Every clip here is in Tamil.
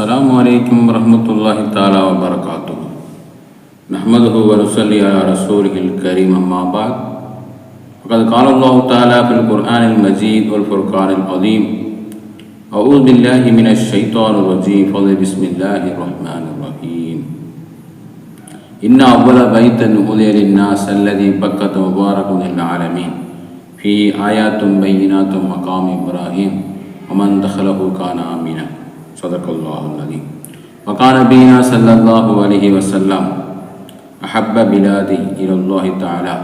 السلام عليكم ورحمة الله تعالى وبركاته. نحمده ونصلي على رسوله الكريم أما بعد. وقد قال الله تعالى في القرآن المجيد والفرقان العظيم أعوذ بالله من الشيطان الرجيم. فضل بسم الله الرحمن الرحيم. إن أول بيت أولي للناس الذي بكة مبارك للعالمين. في آيات بينات مقام إبراهيم. ومن دخله كان آمنا صدق الله العظيم وقال نبينا صلى الله عليه وسلم أحب بلادي إلى الله تعالى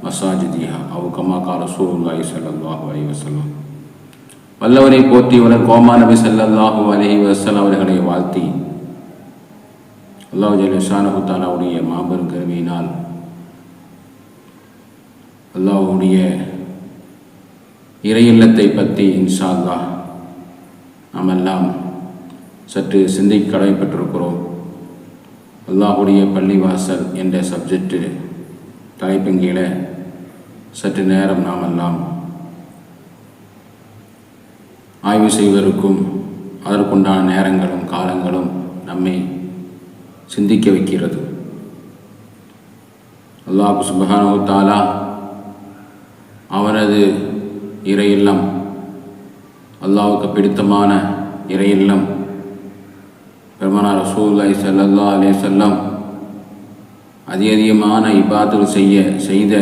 مساجدها أو كما قال رسول الله صلى الله عليه وسلم வல்லவரை போற்றியவர் கோமா நபி ஸல்லல்லாஹு அலைஹி வஸல்லம் அவர்களை வாழ்த்தி அல்லாஹ் ஜல்ல ஷானஹு தாலாவுடைய மாபெரும் கருவியினால் அல்லாஹ்வுடைய இறையில்லத்தை பற்றி இன்ஷா அல்லாஹ் நாம் எல்லாம் சற்று சிந்திக்க கடமைப்பட்டிருக்கிறோம் அல்லாஹுடைய பள்ளிவாசல் என்ற சப்ஜெக்டு தலைப்பின் கீழே சற்று நேரம் நாம் எல்லாம் ஆய்வு செய்வதற்கும் அதற்குண்டான நேரங்களும் காலங்களும் நம்மை சிந்திக்க வைக்கிறது. அல்லாஹ் சுபஹானு தாலா அவனது இறையில்லம் இல்லம் அல்லாவுக்கு பிடித்தமான இறையில்லம் பெருமானா ரசூல்லாய் சல்லா அலே செல்லம் அதிக அதிகமான இபாத்துகள் செய்ய செய்த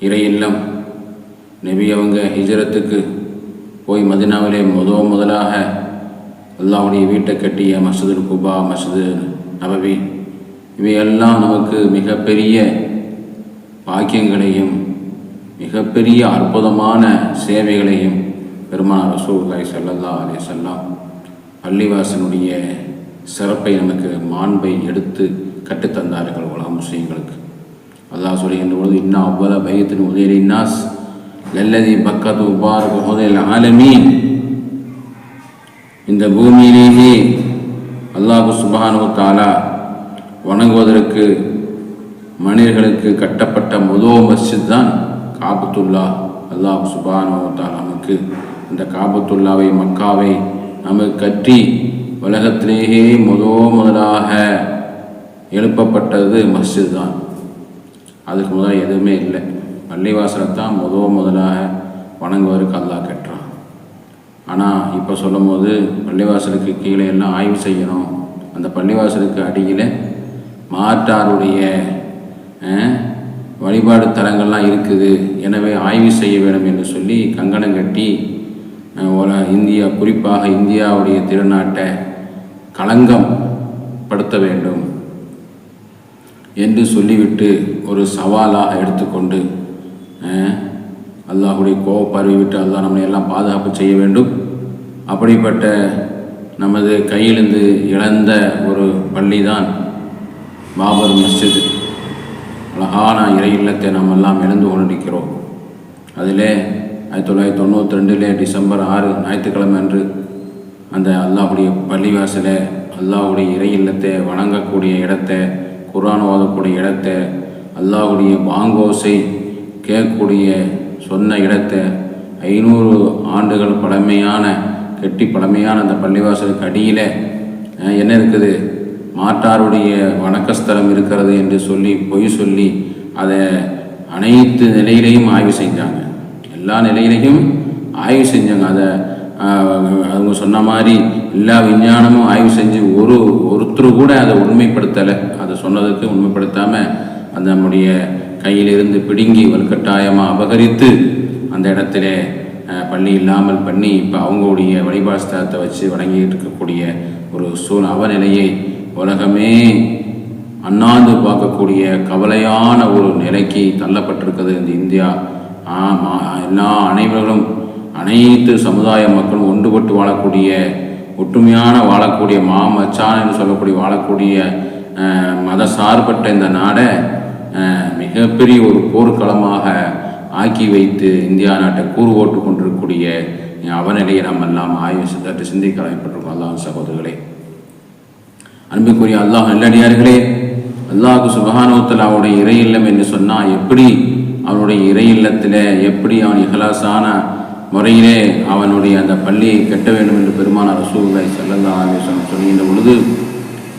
இறையில்லம் நபி அவங்க ஹிஜரத்துக்கு போய் மதினாவிலே முத முதலாக அல்லாவுடைய வீட்டை கட்டிய மசது குபா மசது நபவி இவையெல்லாம் நமக்கு மிகப்பெரிய பாக்கியங்களையும் மிகப்பெரிய அற்புதமான சேவைகளையும் பெருமானார் ரசூல்லாய் சல்லல்லா அலே செல்லாம் பள்ளிவாசனுடைய சிறப்பை நமக்கு மாண்பை எடுத்து கற்றுத்தந்தார்கள் உலக முஸ்லீம்களுக்கு. அல்லாஹ் சொல்லுகின்ற பொழுது இன்னா அவ்வள பயத்தின் உதயல் இன்னாஸ் லல்லதி பக்கத்து உபார் உதயல் ஆலமீன். இந்த பூமியிலேயே அல்லாஹு சுபானு தாலா வணங்குவதற்கு மனிதர்களுக்கு கட்டப்பட்ட முதல் மஸ்ஜித் தான் காபத்துல்லா. அல்லாஹ் சுபானு தாலா நமக்கு இந்த காபத்துல்லாவை மக்காவை நமக்கு கற்றி உலகத்திலேயே முதோ முதலாக எழுப்பப்பட்டது மஸ்ஜித் தான். அதுக்கு முதல் எதுவுமே இல்லை. பள்ளிவாசலை தான் முதோ முதலாக வணங்குவதற்கு அல்லா கட்டுறான் ஆனால் இப்போ சொல்லும் போது பள்ளிவாசலுக்கு கீழே எல்லாம் ஆய்வு செய்யணும். அந்த பள்ளிவாசலுக்கு அடியில் மாற்றாருடைய வழிபாடு தலங்கள்லாம் இருக்குது. எனவே ஆய்வு செய்ய வேண்டும் என்று சொல்லி கங்கணம் கட்டி உல இந்தியா குறிப்பாக இந்தியாவுடைய திருநாட்டை களங்கம் படுத்த வேண்டும் என்று சொல்லிவிட்டு ஒரு சவாலாக எடுத்துக்கொண்டு அல்லாஹுடைய கோவப்பார்வை விட்டு அல்லாஹ் நம்மளை எல்லாம் பாதுகாப்பு செய்ய வேண்டும். அப்படிப்பட்ட நமது கையிலிருந்து இழந்த ஒரு பள்ளி தான் பாபர் மஸ்ஜித். அழகான இறை இல்லத்தை நாம் எல்லாம் இழந்து கொண்டிருக்கிறோம். அதிலே ஆயிரத்தி தொள்ளாயிரத்தி தொண்ணூற்றி ரெண்டிலே டிசம்பர் ஆறு ஞாயிற்றுக்கிழமை அன்று அந்த அல்லாஹுடைய பள்ளிவாசலை அல்லாஹுடைய இறை இல்லத்தை வணங்கக்கூடிய இடத்தை குரான் ஓதக்கூடிய இடத்தை அல்லாஹுடைய பாங்கோசை கேட்கக்கூடிய சொன்ன இடத்தை ஐநூறு ஆண்டுகள் பழமையான கெட்டி பழமையான அந்த பள்ளிவாசலுக்கு அடியில் என்ன இருக்குது? மாட்டாருடைய வணக்கஸ்தலம் இருக்கிறது என்று சொல்லி பொய் சொல்லி அதை அனைத்து நிலையிலையும் ஆய்வு செஞ்சாங்க. எல்லா நிலையிலையும் ஆய்வு செஞ்சாங்க அதை அவங்க சொன்ன மாதிரி எல்லா விஞ்ஞானமும் ஆய்வு செஞ்சு ஒரு ஒருத்தர் கூட அதை உண்மைப்படுத்தலை. அதை சொன்னதுக்கு உண்மைப்படுத்தாமல் அந்த நம்முடைய கையிலிருந்து பிடுங்கி வலுக்கட்டாயமாக அபகரித்து அந்த இடத்துல பள்ளி இல்லாமல் பண்ணி இப்போ அவங்களுடைய வழிபாஸ்தலத்தை வச்சு வணங்கிட்டு இருக்கக்கூடிய ஒரு சூழ் அவநிலையை உலகமே அண்ணாந்து பார்க்கக்கூடிய கவலையான ஒரு நிலைக்கு தள்ளப்பட்டிருக்கிறது இந்த இந்தியா. எல்லா அனைவர்களும் அனைத்து சமுதாய மக்களும் ஒன்றுபட்டு வாழக்கூடிய ஒற்றுமையான வாழக்கூடிய மாமச்சான் என்று சொல்லக்கூடிய வாழக்கூடிய மத சார்பற்ற இந்த நாடை மிகப்பெரிய ஒரு போர்க்களமாக ஆக்கி வைத்து இந்தியா நாட்டை கூறு ஓட்டு கொண்டிருக்கக்கூடிய அவநிலையை நாம் எல்லாம் ஆய்வு சற்று சிந்திக்க கடமைப்பட்டிருக்கோம் அல்லாஹ் சகோதரர்களே. அன்புக்குரிய அல்லாஹ் நல்லடியார்களே அல்லாஹு சுபகானோத்தில் இறையில்லம் என்று சொன்னால் எப்படி அவனுடைய இறை இல்லத்தில் எப்படி அவன் இகலாசான முறையிலே அவனுடைய அந்த பள்ளியை கட்ட வேண்டும் என்று பெருமான ரசூலுல்லாஹி ஸல்லல்லாஹு அலைஹி சொல்கின்ற பொழுது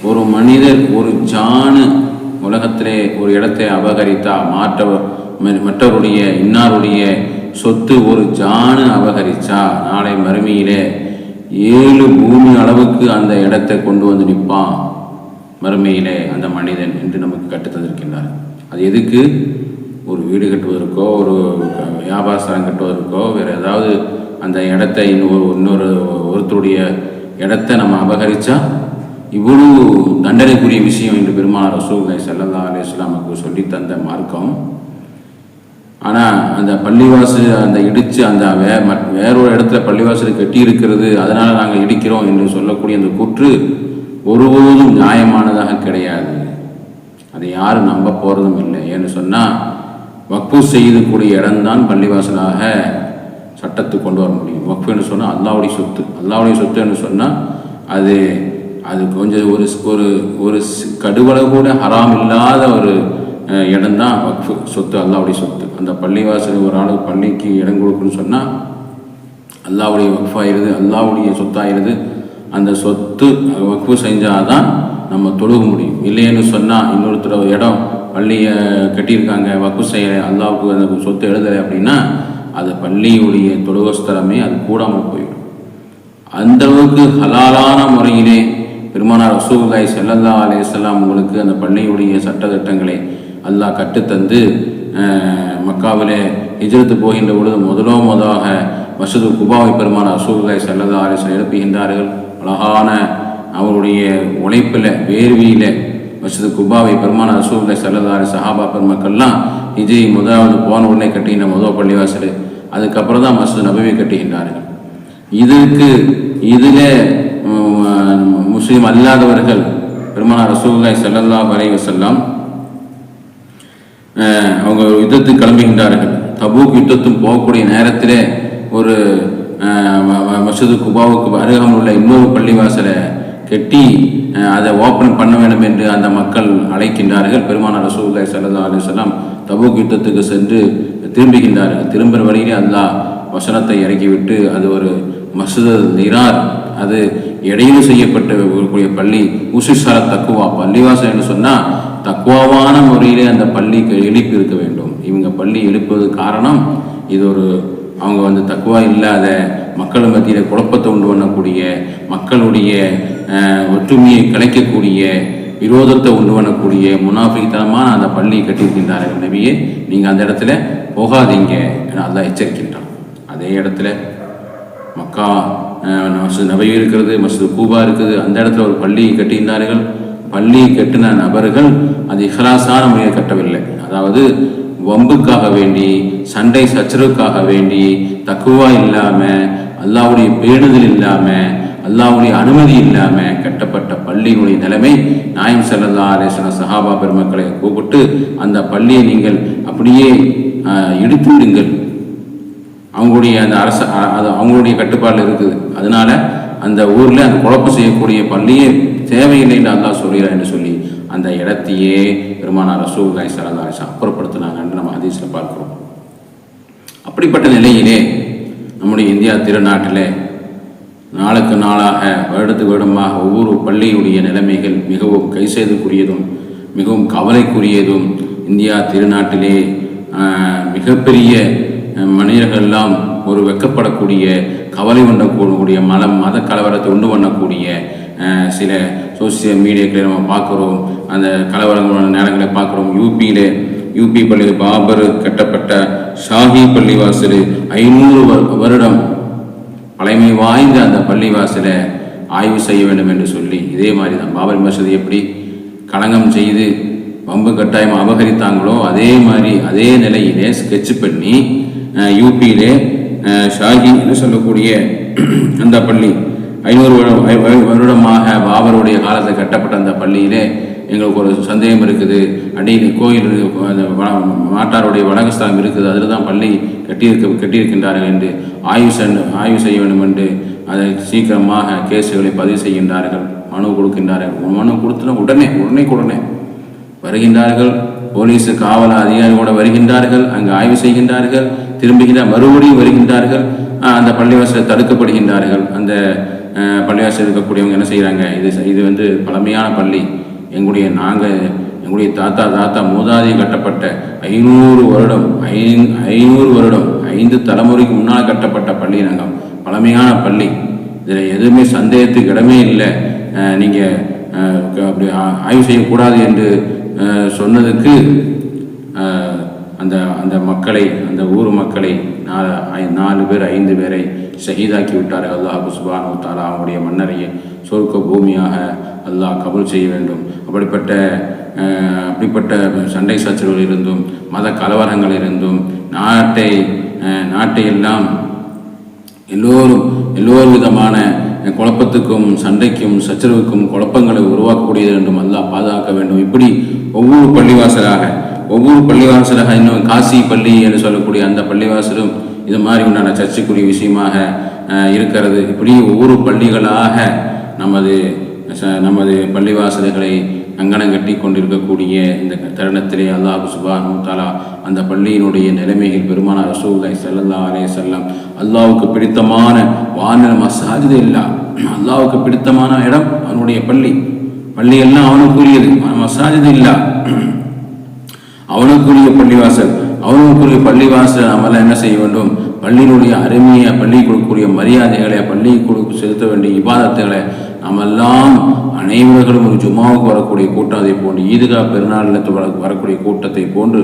ஒரு மனிதர் ஒரு ஜானு உலகத்திலே ஒரு இடத்தை அபகரித்தா மாற்ற மற்றவருடைய இன்னாருடைய சொத்து ஒரு ஜானு அபகரிச்சா நாளை மறுமையிலே ஏழு பூமி அளவுக்கு அந்த இடத்தை கொண்டு வந்து நிற்பான் மறுமையிலே அந்த மனிதன் என்று நமக்கு கற்றுத்தந்திருக்கின்றார் அது எதுக்கு? ஒரு வீடு கட்டுவதற்கோ ஒரு வியாபாரம் வியாபார கட்டுவதற்கோ வேறு ஏதாவது அந்த இடத்தை இன்னொரு இன்னொரு ஒருத்தருடைய இடத்த நம்ம அபகரித்தா இவ்வளவு தண்டனைக்குரிய விஷயம் என்று பெருமாள் ரசூலை ஸல்லல்லாஹு அலி இஸ்லாமுக்கு சொல்லி தந்த மார்க்கம். ஆனால் அந்த பள்ளிவாசல் அந்த இடித்து அந்த வே வேறொரு இடத்துல பள்ளிவாசல் கட்டி இருக்கிறது அதனால் நாங்கள் இடிக்கிறோம் என்று சொல்லக்கூடிய அந்த கூற்று ஒருபோதும் நியாயமானதாக கிடையாது. அதை யாரும் நம்ப போகிறதும் இல்லை. ஏன்னு சொன்னால் வக்ஃபு செய்யக்கூடிய இடம்தான் பள்ளிவாசலாக சட்டத்துக்கு கொண்டு வர முடியும். வக்ஃபுன்னு சொன்னால் அல்லாவுடைய சொத்து. அல்லாவுடைய சொத்துன்னு சொன்னால் அது அது கொஞ்சம் ஒரு ஒரு ஒரு கடுவளை கடுவளவு கூட ஹராம் இல்லாத ஒரு இடம்தான் வக்ஃபு சொத்து அல்லாவுடைய சொத்து. அந்த பள்ளிவாசல் ஒரு ஆளுக்கு பள்ளிக்கு இடம் கொடுக்குன்னு சொன்னால் அல்லாவுடைய வக்ஃபாயிருது அல்லாவுடைய சொத்தாயிருது அந்த சொத்து வக்ஃபு செஞ்சாதான் நம்ம தொழுக முடியும். இல்லைன்னு சொன்னால் இன்னொருத்தர் இடம் பள்ளியை கட்டியிருக்காங்க வக்கு செய்ய அல்லாவுக்கு அந்த சொத்து எழுதலை அப்படின்னா அது பள்ளியுடைய தொழுகஸ்தலமே அது கூடாமல் போயிடும். அந்த அளவுக்கு ஹலாலான முறையிலே பெருமானார் ரசூலுல்லாஹி செல்லல்லா அலேசல்லாம் உங்களுக்கு அந்த பள்ளியுடைய சட்டத்திட்டங்களை அல்லாஹ் கற்றுத்தந்து மக்காவிலே எதிர்த்து போகின்ற பொழுது முதலோ முதலாக மசூது குபாவை பெருமானார் ரசூலுல்லாஹி செல்லல்லா அலைஹி எழுப்புகின்றார்கள். அழகான அவருடைய உழைப்பில் வேர்வியில் மசூது குபாவை பெருமான ரசூலுல்லாஹி ஸல்லல்லாஹு சஹாபா பெருமக்கள்லாம் இஜி முதலாவது போன உடனே கட்டுகின்ற முதல் பள்ளிவாசல். அதுக்கப்புறம் தான் மசிது நபவி கட்டுகின்றார்கள். இதுக்கு இதில் முஸ்லீம் அல்லாதவர்கள் பெருமான ரசூலுல்லாஹி செல்லதா அலைஹி செல்லாம் அஹ், அவங்க ஒரு யுத்தத்துக்கு கிளம்புகின்றார்கள். தபூக் யுத்தத்தும் போகக்கூடிய நேரத்திலே ஒரு அஹ், மசூது குபாவுக்கு அருகாமல் உள்ள இன்னொரு பள்ளிவாசலை கட்டி அதை ஓப்பன் பண்ண வேண்டும் என்று அந்த மக்கள் அழைக்கின்றார்கள். பெருமான ரசூல்லாய் சல்லா அலுவலாம் தபூக் யுத்தத்துக்கு சென்று திரும்புகின்றார்கள். திரும்புகிற வழியிலே அல்லாஹ் வசனத்தை இறக்கிவிட்டு அது ஒரு மசூது நிரார். அது இடையூறு செய்யப்பட்ட ஒரு பள்ளி. உசிசார தக்குவா பள்ளிவாசல் என்று சொன்னால் தக்குவாவான முறையிலே அந்த பள்ளிக்கு எழுப்பி இருக்க வேண்டும். இவங்க பள்ளி எழுப்புவது காரணம் இது ஒரு அவங்க வந்து தக்குவா இல்லாத மக்கள் மத்தியில் குழப்பத்தை உண்டு பண்ணக்கூடிய மக்களுடைய ஒற்றுமையை கலைக்கக்கூடிய விரோதத்தை உண்டு பண்ணக்கூடிய முனாஃபித்தனமான அந்த பள்ளியை கட்டியிருக்கின்றார்கள் நபியே. நீங்கள் அந்த இடத்துல போகாதீங்க என எச்சரிக்கின்றான். அதே இடத்துல மக்கா அஹ், மஸ்ஜித் நபை இருக்கிறது மசூது கூபா இருக்குது. அந்த இடத்துல ஒரு பள்ளியை கட்டியிருந்தார்கள். பள்ளி கட்டின நபர்கள் அது இஹலாசான முறையில் கட்டவில்லை. அதாவது வம்புக்காக வேண்டி சண்டை சச்சரவுக்காக வேண்டி தக்குவா இல்லாமல் அல்லாவுடைய பேணுதல் இல்லாமல் அல்லாவுடைய அனுமதி இல்லாமல் கட்டப்பட்ட பள்ளியினுடைய நிலைமை நாயம் செல்லல்லா அலேசன சஹாபா பெருமக்களை கூப்பிட்டு அந்த பள்ளியை நீங்கள் அப்படியே இடித்து விடுங்கள். அவங்களுடைய அந்த அரச அது அவங்களுடைய கட்டுப்பாடில் இருக்குது. அதனால அந்த ஊரில் அந்த குழப்பம் செய்யக்கூடிய பள்ளியே தேவையில்லை என்று அல்லா சொல்கிறார் என்று சொல்லி அந்த இடத்தையே பெருமானார் ரசூல்லாய் சரதாரிசா அப்புறப்படுத்தினாங்கன்னு நம்ம ஹதீஸில் பார்க்குறோம். அப்படிப்பட்ட நிலையிலே நம்முடைய இந்தியா திருநாட்டில் நாளுக்கு நாளாக வருடத்துக்கு வருடமாக ஒவ்வொரு பள்ளியுடைய நிலைமைகள் மிகவும் கை செய்துக்குரியதும் மிகவும் கவலைக்குரியதும் இந்தியா திருநாட்டிலே மிகப்பெரிய மனிதர்கள்லாம் மனிதர்கள் எல்லாம் ஒரு வெக்கப்படக்கூடிய கவலை உண்டக்கூடிய மத மத கலவரத்தை உண்டு பண்ணக்கூடிய சில சோசியல் மீடியாக்களை நம்ம பார்க்குறோம். அந்த கலவரங்களோட நேரங்களை பார்க்குறோம். யூபியிலே யூபி பள்ளியில் பாபர் கட்டப்பட்ட ஷாஹி பள்ளிவாசல் ஐநூறு வரு- வருடம் பழமை வாய்ந்த அந்த பள்ளிவாசலை ஆய்வு செய்ய வேண்டும் என்று சொல்லி இதே மாதிரி தான் பாபரி மசூதி எப்படி களங்கம் செய்து வம்பு கட்டாயம் அபகரித்தாங்களோ அதே மாதிரி அதே நிலையிலே ஸ்கெட்ச் பண்ணி யூபியிலே அஹ், ஷாஹி என்று சொல்லக்கூடிய அந்த பள்ளி ஐநூறு வருடம் வருடமாக பாபருடைய காலத்தில் கட்டப்பட்ட அந்த பள்ளியிலே எங்களுக்கு ஒரு சந்தேகம் இருக்குது. அடியில் கோயில் மாட்டாருடைய வணக்கஸ்தலம் இருக்குது. அதில் தான் பள்ளி கட்டியிருக்க கட்டியிருக்கின்றார்கள் என்று ஆய்வு ஆய்வு செய்ய வேண்டும் என்று அதை சீக்கிரமாக கேஸுகளை பதிவு செய்கின்றார்கள். மனு கொடுக்கின்றார்கள். மனு கொடுத்தன உடனே உடனே உடனே வருகின்றார்கள். போலீஸ் காவல் அதிகாரி கூட வருகின்றார்கள். அங்கு ஆய்வு செய்கின்றார்கள். திரும்புகின்ற மறுபடியும் வருகின்றார்கள். அந்த பள்ளிவாசலை தடுக்கப்படுகின்றார்கள். அந்த பள்ளிவாசல் இருக்கக்கூடியவங்க என்ன செய்கிறாங்க இது இது வந்து பழமையான பள்ளி. எங்களுடைய நாங்கள் எங்களுடைய தாத்தா தாத்தா மூதாதி கட்டப்பட்ட ஐநூறு வருடம் ஐந் ஐநூறு வருடம் ஐந்து தலைமுறைக்கு முன்னால் கட்டப்பட்ட பள்ளி நாங்கள் பழமையான பள்ளி. இதில் எதுவுமே சந்தேகத்துக்கு இடமே இல்லை. நீங்கள் அப்படி ஆ- ஆய்வு செய்யக்கூடாது என்று சொன்னதுக்கு அந்த அந்த மக்களை அந்த ஊர் மக்களை நாலு நாலு பேர் ஐந்து பேரை ஷஹீதாக்கி விட்டார்கள் அல்லாஹ் சுபானு தாலா அவனுடைய மன்னரையை சொர்க்க பூமியாக அல்லாஹ் கபல் செய்ய வேண்டும். அப்படிப்பட்ட அப்படிப்பட்ட சண்டை சச்சரவுகள் இருந்தும் மத கலவரங்கள் இருந்தும் நாட்டை நாட்டை எல்லாம் எல்லோரும் எல்லோரு விதமான குழப்பத்துக்கும் சண்டைக்கும் சச்சரவுக்கும் குழப்பங்களை உருவாக்கக்கூடியது என்றும் அல்லாஹ் பாதுகாக்க வேண்டும். இப்படி ஒவ்வொரு பள்ளிவாசலாக ஒவ்வொரு பள்ளிவாசலாக இன்னும் காசி பள்ளி என்று சொல்லக்கூடிய அந்த பள்ளிவாசலும் இது மாதிரி உண்டான சர்ச்சைக்குரிய விஷயமாக இருக்கிறது. இப்படி ஒவ்வொரு பள்ளிகளாக நமது ச- நமது பள்ளிவாசல்களை அங்கனம் கட்டி கொண்டிருக்கக்கூடிய இந்த தருணத்திலே அல்லாஹ் சுபானு தாலா அந்த பள்ளியினுடைய நிலைமைகள் பெருமான ரசூலை செல்லல்லா அலே செல்லம் அல்லாவுக்கு பிடித்தமான வானல் மசாஜிது இல்லா. அல்லாவுக்கு பிடித்தமான இடம் அவனுடைய பள்ளி. பள்ளி எல்லாம் அவனுக்குரியது மசாஜிது இல்லா. அவனுக்குரிய பள்ளிவாசல். அவனுக்குரிய பள்ளிவாசல் நம்மளாம் என்ன செய்ய வேண்டும்? பள்ளியினுடைய அருமையை பள்ளி கொடுக்கக்கூடிய மரியாதைகளை பள்ளி கொடுக்க செலுத்த வேண்டிய விவாதத்துகளை நாமெல்லாம் அனைவர்களும் ஒரு ஜுமாவுக்கு வரக்கூடிய கூட்டம் அதை போன்று ஈதுகா பெருநாளில் வர- வரக்கூடிய கூட்டத்தை போன்று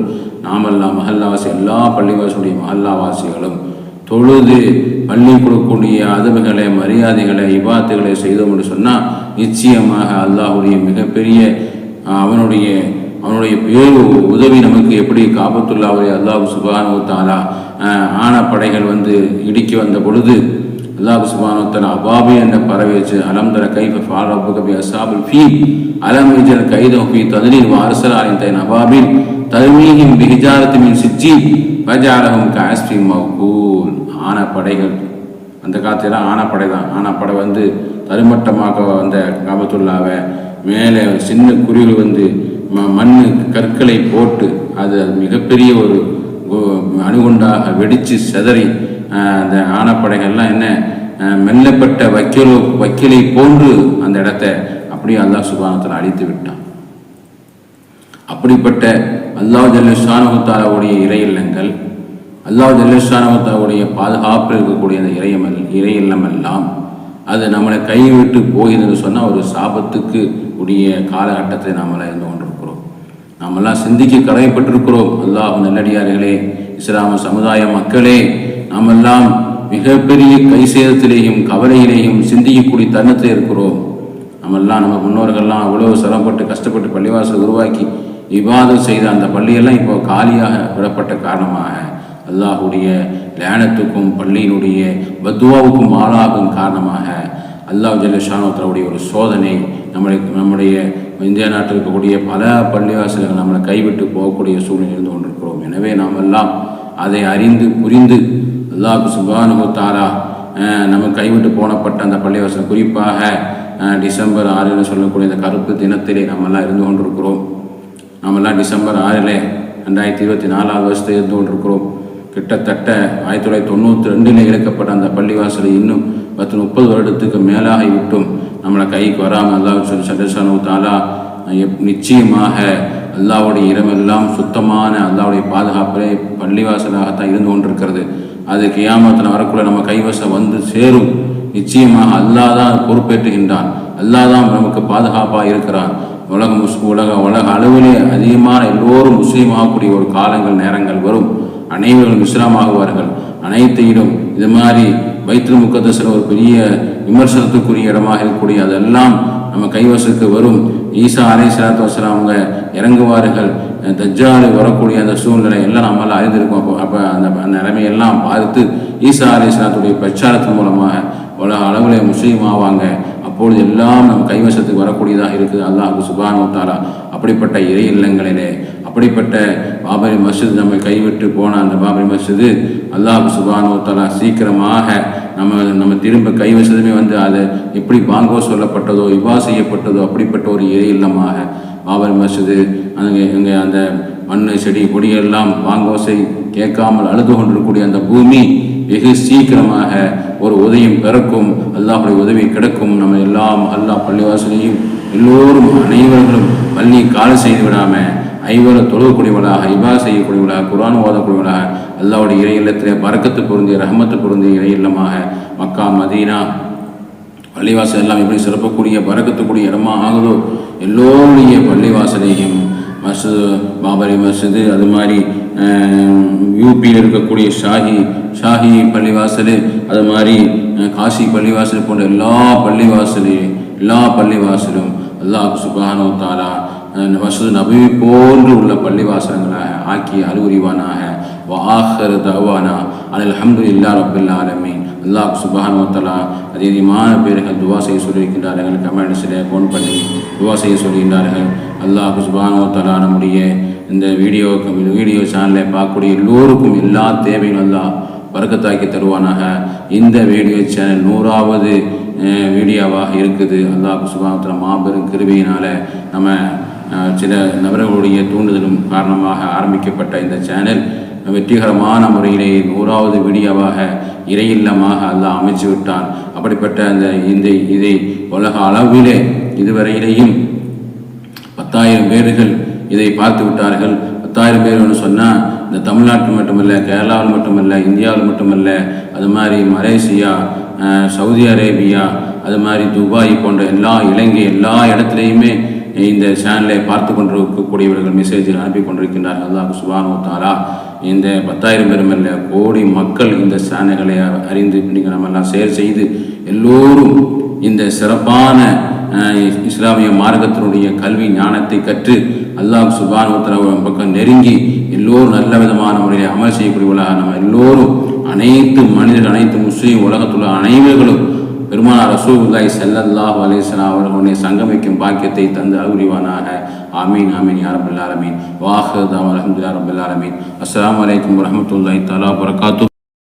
நாமெல்லாம் மஹல்லாவாசி எல்லா பள்ளிவாசியுடைய மஹல்லாவாசிகளும் தொழுது பள்ளி கொடுக்கக்கூடிய அதுமைகளை மரியாதைகளை இபாத்துகளை செய்தோம் என்று சொன்னால் நிச்சயமாக அல்லாஹுடைய மிகப்பெரிய அவனுடைய அவனுடைய பேரு உதவி நமக்கு எப்படி காபத்துள்ளாவை அல்லாஹ் சுபானு தாலா ஆன படைகள் வந்து இடிக்க வந்த பொழுது அல்லாஹ் சுபானு தாலா அபாபி என்ற பறவை வச்சு அலம் தர கைஃப ஃபாரப்பு கபி அசாபுல் ஃபீ அலம் இஜல் கைதோ ஃபி ததிலில் வாரசலாரின் தைன் அபாபின் தருமீகின் பிஹிஜாரத்து மின் சிச்சி பஜாரகம் காஸ்டி மவுகூல் ஆனப்படைகள் அந்த காலத்திலாம் ஆனப்படை தான். ஆனப்படை வந்து தருமட்டமாக வந்த காபத்துள்ளாவை மேலே சின்ன குருவில் வந்து ம மண் கற்களை போட்டு அது மிகப்பெரிய ஒரு அணுகுண்டாக வெடித்து சிதறி அந்த ஆணப்படைகள்லாம் என்ன மெல்லப்பட்ட வக்கீலோ வக்கீலை போன்று அந்த இடத்த அப்படியே அல்லாஹ் சுபானத்தில் அழித்து விட்டான். அப்படிப்பட்ட அல்லாஹ் ஜல்லுஷானுத்தாலாவுடைய இறை இல்லங்கள் அல்லாஹ் ஜல்லுஷானுத்தாவுடைய பாதுகாப்பில் இருக்கக்கூடிய அந்த இறையமல் இறை இல்லம் எல்லாம் அது நம்மளை கைவிட்டு போகிறதுன்னு சொன்னால் ஒரு சாபத்துக்கு உடைய காலகட்டத்தை நாமெல்லாம் இருந்து கொண்டிருக்கிறோம். நாமெல்லாம் சிந்திக்க கடமைப்பட்டிருக்கிறோம். அல்லாஹ் நல்லடியார்களே இஸ்லாம சமுதாய மக்களே நாமெல்லாம் மிகப்பெரிய கை சேதத்திலேயும் கவலையிலேயும் சிந்திக்கக்கூடிய தருணத்தில் இருக்கிறோம். நம்மெல்லாம் நம்ம முன்னோர்கள்லாம் அவ்வளோ சிரமப்பட்டு கஷ்டப்பட்டு பள்ளிவாசல் உருவாக்கி விவாதம் செய்த அந்த பள்ளியெல்லாம் இப்போ காலியாக விடப்பட்ட காரணமாக அல்லாஹுடைய லேனத்துக்கும் பள்ளியினுடைய பத்வாவுக்கும் ஆளாகும் காரணமாக அல்லாஹ் ஜல்லஷானோத்தருடைய ஒரு சோதனை நம்மளை நம்முடைய இந்திய நாட்டில் இருக்கக்கூடிய பல பள்ளிவாசல்கள் நம்மளை கைவிட்டு போகக்கூடிய சூழ்நிலை இருந்து கொண்டிருக்கிறோம். எனவே நாம் எல்லாம் அதை அறிந்து புரிந்து அல்லாஹு சுபானு தாரா நம்ம கைவிட்டு போனப்பட்ட அந்த பள்ளிவாசல் குறிப்பாக டிசம்பர் ஆறில் சொல்லக்கூடிய இந்த கருப்பு தினத்திலே நம்மெல்லாம் இருந்து கொண்டிருக்கிறோம். நம்மெல்லாம் டிசம்பர் ஆறில் ரெண்டாயிரத்தி இருபத்தி நாலாவது வருஷத்தில் இருந்து கொண்டிருக்கிறோம். கிட்டத்தட்ட ஆயிரத்தி தொள்ளாயிரத்தி தொண்ணூற்றி ரெண்டில் இழக்கப்பட்ட அந்த பள்ளிவாசலை இன்னும் பத்து முப்பது வருடத்துக்கு மேலாக விட்டும். நம்மளை கைக்கு வராமல் அல்லாஹ் சொல்லி சண்டசானு தாலா எப் நிச்சயமாக அல்லாவுடைய இடமெல்லாம் சுத்தமான அல்லாவுடைய பாதுகாப்பிலே பள்ளிவாசலாகத்தான் இருந்து கொண்டிருக்கிறது. அது கியாமத்தில் வரக்குள்ள நம்ம கைவசம் வந்து சேரும். நிச்சயமாக அல்லாஹ் தான் பொறுப்பேற்றுகின்றான். அல்லாஹ் தான் நமக்கு பாதுகாப்பாக இருக்கிறான். உலக முஸ் உலக உலக அளவிலே அதிகமான எல்லோரும் முஸ்லீம் ஆகக்கூடிய ஒரு காலங்கள் நேரங்கள் வரும். அனைவரும் இஸ்லாம் ஆகுவார்கள். அனைத்தையிலும் இது மாதிரி வைத்திரு முக்கத்தஸில் ஒரு பெரிய விமர்சனத்துக்குரிய இடமாக இருக்கக்கூடிய அதெல்லாம் நம்ம கைவசத்துக்கு வரும். ஈசா அலை சலாத்து வசலாம் அவங்க இறங்குவார்கள். தஜ்ஜாலு வரக்கூடிய அந்த சூழ்நிலை எல்லாம் நம்மளால் அறிந்திருக்கோம். அப்போ அப்போ அந்த அந்த நிலைமையெல்லாம் பார்த்து ஈசா அலி இஸ்லாத்துடைய பிரச்சாரத்தின் மூலமாக உலக அளவில் முஸ்லீம் ஆவாங்க. அப்பொழுது எல்லாம் நம் கைவசத்துக்கு வரக்கூடியதாக இருக்குது. அல்லாஹு சுபானு தாலா அப்படிப்பட்ட இறை இல்லங்களிலே அப்படிப்பட்ட பாபரி மஸ்ஜித் நம்ம கைவிட்டு போன அந்த பாபரி மஸ்ஜிது அல்லாஹ் சுபானு தாலா சீக்கிரமாக நம்ம நம்ம திரும்ப கைவசதுமே வந்து அது எப்படி பாங்கோ சொல்லப்பட்டதோ இபா செய்யப்பட்டதோ அப்படிப்பட்ட ஒரு இறை இல்லமாக பாபரி மஸ்ஜிது அங்கே இங்கே அந்த மண் செடி கொடியெல்லாம் வாங்கோசை கேட்காமல் அழுது கொண்டிருக்கக்கூடிய அந்த பூமி வெகு சீக்கிரமாக ஒரு உதயம் பிறக்கும். அல்லாஹுடைய உதவி கிடைக்கும். நம்ம எல்லாம் அல்லாஹ் பள்ளிவாசலையும் எல்லோரும் அனைவர்களும் பள்ளி காலை செய்து விடாமல் ஐவரை தொழுகக்கூடியவளாக இபா செய்யக்கூடியவளாக குரான் ஓதக்கூடியவளாக அல்லாவுடைய இறை இல்லத்திலே பறக்கத்து பொருந்திய ரஹமத்து பொருந்திய இறை இல்லமாக மக்கா மதீனா பள்ளிவாசல் எல்லாம் எப்படி சிறப்பக்கூடிய பறக்கத்துக்கூடிய இடமா ஆகுதோ? எல்லோருடைய பள்ளிவாசலையும் மசூது பாபரி மசூது அது மாதிரி யூபியில் இருக்கக்கூடிய ஷாஹி ஷாஹி பள்ளிவாசல் அது மாதிரி காசி பள்ளிவாசல் போன்ற எல்லா பள்ளிவாசலையும் எல்லா பள்ளிவாசலும் அல்லாஹ் சுபானோ தாலா மசூது நபி போன்று உள்ள பள்ளிவாசலங்களாக ஆக்கி அறிவுரிவானாக வாஹர் தவானா அனில் அல்ஹம்துலில்லா ரப்பில் ஆலமீன். அல்லாஹ் சுபஹானு வத்தலா அதிகமான பேர்கள் துவா செய்ய சொல்லியிருக்கின்றார்கள். கமெண்ட்ஸில் ஃபோன் பண்ணி துவா செய்ய சொல்கின்றார்கள் அல்லாஹ் சுபஹான் வத்தலா நம்முடைய இந்த வீடியோ வீடியோ சேனலை பார்க்கக்கூடிய எல்லோருக்கும் எல்லா தேவைகளும் எல்லாம் வர்க்கத்தாக்கி தருவானாக. இந்த வீடியோ சேனல் நூறாவது வீடியோவாக இருக்குது. அல்லாஹ் சுபானத்தில் மாபெரும் கிருபையினால் நம்ம சில நபர்களுடைய தூண்டுதலும் காரணமாக ஆரம்பிக்கப்பட்ட இந்த சேனல் வெற்றிகரமான முறையிலே நூறாவது வீடியோவாக இறையில்லமாக அல்லாஹ் அமைச்சு விட்டான். அப்படிப்பட்ட அந்த இந்த இதை உலக அளவிலே இதுவரையிலேயும் பத்தாயிரம் பேர்கள் இதை பார்த்து விட்டார்கள். பத்தாயிரம் பேர் ஒன்று சொன்னால் இந்த தமிழ்நாட்டில் மட்டுமல்ல கேரளாவில் மட்டுமல்ல இந்தியாவில் மட்டுமல்ல அது மாதிரி மலேசியா சவுதி அரேபியா அது மாதிரி துபாய் போன்ற எல்லா இலங்கை எல்லா இடத்துலையுமே இந்த சேனலை பார்த்து கொண்டிருக்கக்கூடியவர்கள் மெசேஜில் அனுப்பி கொண்டிருக்கின்றார்கள். அல்லாஹ் சுபானு தாலா இந்த பத்தாயிரம் பேருமல்ல கோடி மக்கள் இந்த சேனல்களை அறிந்து நீங்கள் நம்ம எல்லாம் சேர் செய்து எல்லோரும் இந்த சிறப்பான இஸ்லாமிய மார்க்கத்தினுடைய கல்வி ஞானத்தை கற்று அல்லாஹ் சுபான் பக்கம் நெருங்கி எல்லோரும் நல்ல விதமான முறையில் அமல் செய்யக்கூடியவர்களாக நம்ம எல்லோரும் அனைத்து மனிதர்கள் அனைத்து முஸ்லீம் உலகத்துள்ள அனைவர்களும் பெருமானார் ரசூலுல்லாஹி செல்லல்லாஹ் அலைஹி வஸல்லம் உன்னை சங்கமிக்கும் பாக்கியத்தை தந்து அகுரிவானாக ஆமீன் ஆமீன் யா ரப்பல் ஆலமீன். வாஹிரு அஸ்லாம் வலைக்கம் வரமத்துல்லாய் தலா வரகாத்து